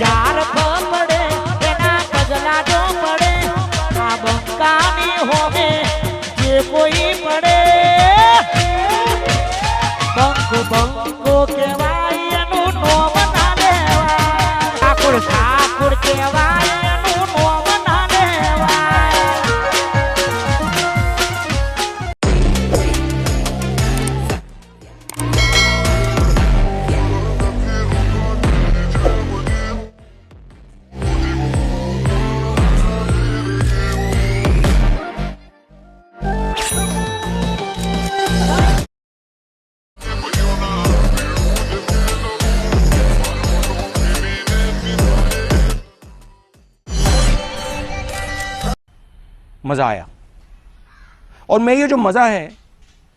યાર मज़ा आया। और मैं ये जो मज़ा है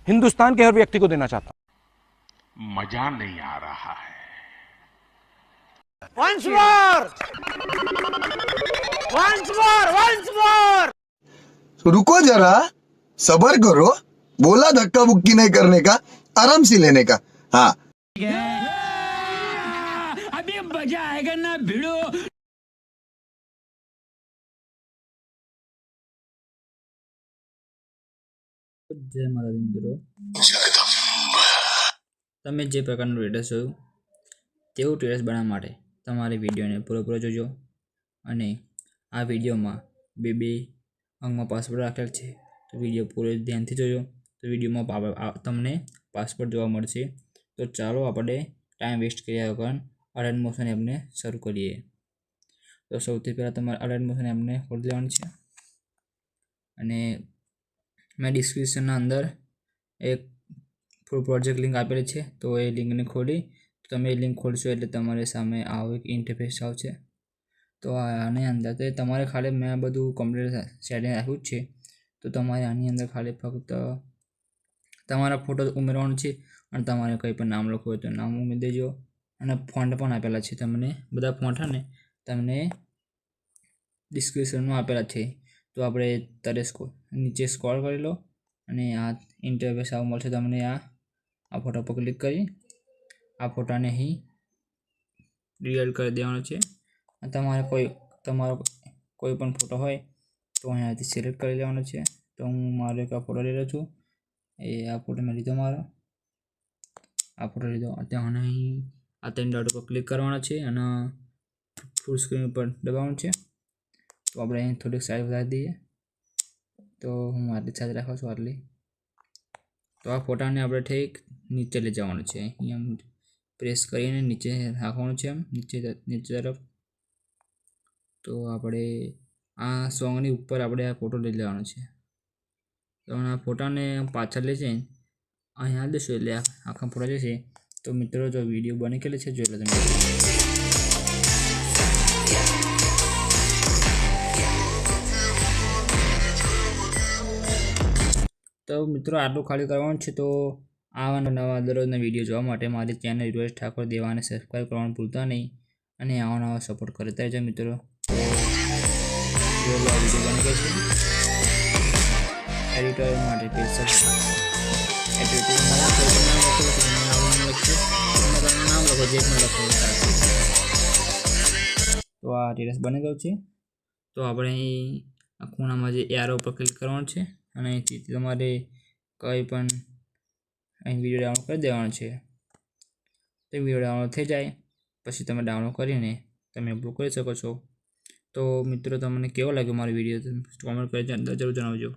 हिंदुस्तान के हर व्यक्ति को देना चाहता हूँ। मज़ा नहीं आ रहा है। Once more once more once more रुको जरा सबर करो बोला धक्का बुक्की नहीं करने का आराम से लेने का। हाँ। अभी मज़ा आएगा ना भिड़ो। જય માતાજી મિત્રો તમે જે પ્રકારનું ટેટસ જોયું, તેવું ટેટસ બનાવવા માટે તમારે વિડીયોને પૂરેપૂરો જોજો અને આ વિડીયોમાં બે બે અંગમાં પાસવર્ડ રાખેલ છે, તો વીડિયો પૂરો ધ્યાનથી જોજો. તો વિડીયોમાં તમને પાસવર્ડ જોવા મળશે. તો ચાલો આપણે ટાઈમ વેસ્ટ કર્યા વગર અલર્ટ મોશન એમને શરૂ કરીએ. તો સૌથી પહેલાં તમારે અલર્ટ મોશન એમને ખોલી લેવાનું છે. અને મેં ડિસ્ક્રિપ્શનના અંદર એક ફૂલ પ્રોજેક્ટ લિંક આપેલી છે, તો એ લિંકને ખોલી તમે એ લિંક ખોલશો એટલે તમારી સામે આવો એક ઇન્ટરફેસ આવશે. તો આની અંદર તો તમારે ખાલી મેં બધું કમ્પ્લીટ સેટિંગ રાખ્યું જ છે, તો તમારે આની અંદર ખાલી ફક્ત તમારા ફોટો ઉમેરવાનો છે અને તમારે કંઈ પણ નામ લખવું હોય તો નામ ઉમેરી દેજો. અને ફોન્ટ પણ આપેલા છે તમને, બધા ફોન્ટ ને, તમને ડિસ્ક્રિપ્શનમાં આપેલા છે. તો આપણે તારે સ્કો, નીચે સ્કોલ કરી લો અને આ ઇન્ટરફેસ આવું મળશે. તમને આ આ ફોટા પર ક્લિક કરી, આ ફોટાને અહીં રિયલ કરી દેવાનો છે. તમારે કોઈ, તમારો કોઈ પણ ફોટો હોય તો અહીંયાથી સિલેક્ટ કરી લેવાનો છે. તો હું મારો એક આ ફોટો લઈ છું. એ આ ફોટો મેં લીધો મારો. આ ફોટો લીધો. ત્યાં અહીં આ ત્રણ ડોટ પર ક્લિક કરવાનો છે અને ફૂલ સ્ક્રીન ઉપર દબાવવાનું છે. તો આપણે અહીં થોડીક સાઈઝ વધારી દઈએ. તો હું આટલી સાઈઝ રાખું છું આટલી. તો આ ફોટાને આપણે ઠીક નીચે લઈ જવાનું છે. અહીંયા પ્રેસ કરીને નીચે રાખવાનું છે આમ, નીચે નીચે તરફ. તો આપણે આ સોંગની ઉપર આપણે આ ફોટો લઈ લેવાનો છે. તો આ ફોટાને પાછળ લઈ જઈને અહીંયા દઈશું એટલે આખા ફોટા જશે તો મિત્રો જો વીડિયો બની ગયેલો છે, જોઈ લો તમે. તો મિત્રો આટલું ખાલી કરવાનું છે, તો આવા નવા દરરોજના વીડિયો જોવા માટે મારી ચેનલ યુએસ ઠાકોર દેવાને સબસ્ક્રાઈબ કરવાનું ભૂલતા નહીં અને આવા નવા સપોર્ટ કરતા રહેજો મિત્રો એડિટર માટે. તો આ ટેરેસ બની ગયું છે. તો આપણે અહીં આ ખૂણામાં જે એરો પર ક્લિક કરવાનું છે. અને અહીંથી તમારે કંઈ પણ અહીં વીડિયો ડાઉનલોડ કરી દેવાનો છે. તો વીડિયો ડાઉનલોડ થઈ જાય, પછી તમે ડાઉનલોડ કરીને તમે અપલોડ કરી શકો છો. તો મિત્રો, તમને કેવો લાગ્યો મારો વીડિયો કોમેન્ટ કરી જરૂર જણાવજો.